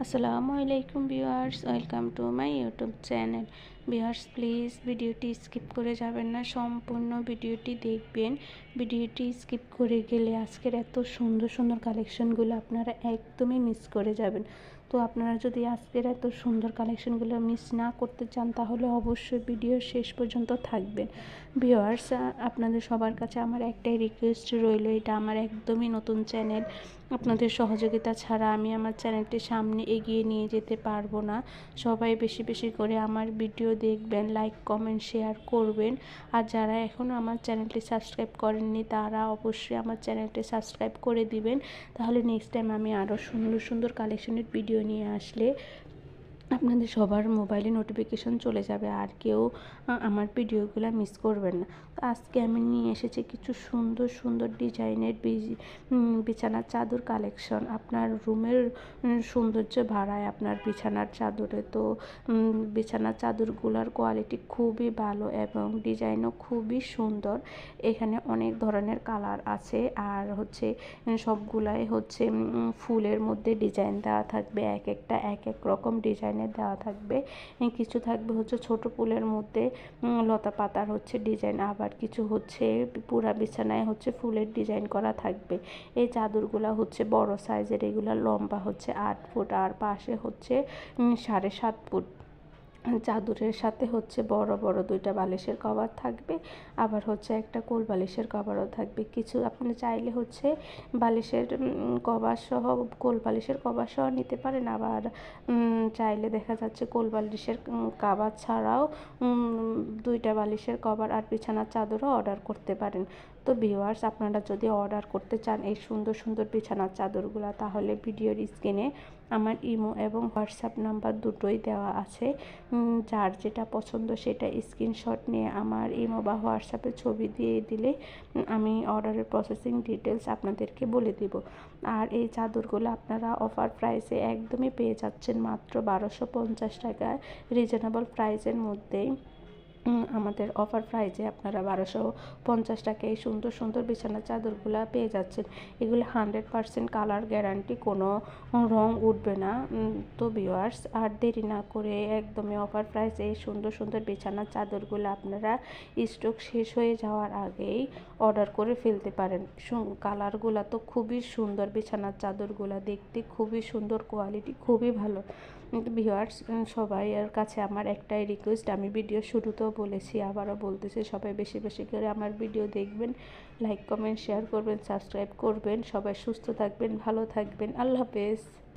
আসসালামু আলাইকুম viewers welcome to my YouTube channel Viewers, please ভিডিওটি স্কিপ করে যাবেন না, সম্পূর্ণ ভিডিওটি দেখবেন। ভিডিওটি স্কিপ করে গেলে আজকের এত সুন্দর সুন্দর কালেকশনগুলো আপনারা একদমই মিস করে যাবেন। তো আপনারা যদি আজকের এত সুন্দর কালেকশনগুলো মিস না করতে চান, তাহলে অবশ্যই ভিডিও শেষ পর্যন্ত থাকবেন। ভিওয়ার্স আপনাদের সবার কাছে আমার একটাই রিকোয়েস্ট রইল, এটা আমার একদমই নতুন চ্যানেল। আপনাদের সহযোগিতা ছাড়া আমি আমার চ্যানেলটি সামনে এগিয়ে নিয়ে যেতে পারব না। সবাই বেশি বেশি করে আমার ভিডিও দেখবেন লাইক কমেন্ট শেয়ার করবেন। আর যারা এখনও আমার চ্যানেলটি সাবস্ক্রাইব করেননি, তারা অবশ্যই আমার চ্যানেলটি সাবস্ক্রাইব করে দিবেন। তাহলে নেক্সট টাইম আমি আরও সুন্দর সুন্দর কালেকশনের ভিডিও নিয়ে আসলে আপনাদের সবার মোবাইলে নোটিফিকেশন চলে যাবে আর কেউ আমার ভিডিওগুলো মিস করবেন না। তো আজকে আমি নিয়ে এসেছি কিছু সুন্দর সুন্দর ডিজাইনের বিছানার চাদর কালেকশন আপনার রুমের সৌন্দর্য ভাড়ায় আপনার বিছানার চাদরে। তো বিছানার চাদরগুলোর কোয়ালিটি খুবই ভালো এবং ডিজাইনও খুবই সুন্দর। এখানে অনেক ধরনের কালার আছে আর হচ্ছে সবগুলাই হচ্ছে ফুলের মধ্যে ডিজাইন দেওয়া থাকবে। এক একটা, এক এক রকম ডিজাইনের দেওয়া থাকবে। কিছু থাকবে হচ্ছে ছোট ফুলের মধ্যে লতা পাতার হচ্ছে ডিজাইন, আবার কিছু হচ্ছে পুরা বিছানায় হচ্ছে ফুলের ডিজাইন করা থাকবে। এই চাদরগুলো হচ্ছে বড় সাইজের, এগুলো লম্বা হচ্ছে আট ফুট, আর পাশে হচ্ছে সাড়ে সাত ফুট। চাদরের সাথে হচ্ছে বড় বড় দুইটা বালিশের কভার থাকবে, আবার হচ্ছে একটা কোল বালিশের কভারও থাকবে। কিছু আপনি চাইলে হচ্ছে বালিশের কভার সহ, কোল বালিশের কভার সহ নিতে পারেন, আবার চাইলে দেখা যাচ্ছে কোল বালিশের কাবার ছাড়াও দুইটা বালিশের কভার আর বিছানার চাদরও অর্ডার করতে পারেন। তো ভিউয়ার্স আপনারা যদি অর্ডার করতে চান এই সুন্দর সুন্দর বিছানার চাদরগুলো, তাহলে ভিডিওর স্ক্রিনে আমার ইমো এবং হোয়াটসঅ্যাপ নাম্বার দুটোই দেওয়া আছে। যার যেটা পছন্দ সেটা স্ক্রিনশট নিয়ে আমার ইমো বা হোয়াটসঅ্যাপে ছবি দিয়ে দিলে আমি অর্ডারের প্রসেসিং ডিটেলস আপনাদেরকে বলে দিব। আর এই চাদরগুলো আপনারা অফার প্রাইসে একদমই পেয়ে যাচ্ছেন মাত্র বারোশো পঞ্চাশ টাকায় রিজনেবল প্রাইসের মধ্যেই আমাদের অফার প্রাইজে আপনারা বারোশো পঞ্চাশ টাকায় সুন্দর সুন্দর বিছানার চাদরগুলো পেয়ে যাচ্ছেন। এগুলো হান্ড্রেড পারসেন্ট কালার গ্যারান্টি কোনো রং উঠবে না। তো ভিওয়ার্স আর দেরি না করে একদমই অফার প্রাইসে এই সুন্দর সুন্দর বিছানার চাদরগুলো আপনারা স্টক শেষ হয়ে যাওয়ার আগেই অর্ডার করে ফেলতে পারেন। কালারগুলো তো খুবই সুন্দর, বিছানার চাদরগুলো দেখতে খুবই সুন্দর কোয়ালিটি খুবই ভালো। ভিওয়ার্স সবাইয়ের কাছে আমার একটাই রিকোয়েস্ট আমি ভিডিও শুরুতেও বলেছি, আবারও বলতেছি, সবাই বেশি বেশি করে আমার ভিডিও দেখবেন লাইক কমেন্ট শেয়ার করবেন সাবস্ক্রাইব করবেন, সবাই সুস্থ থাকবেন, ভালো থাকবেন, আল্লাহ হাফেজ।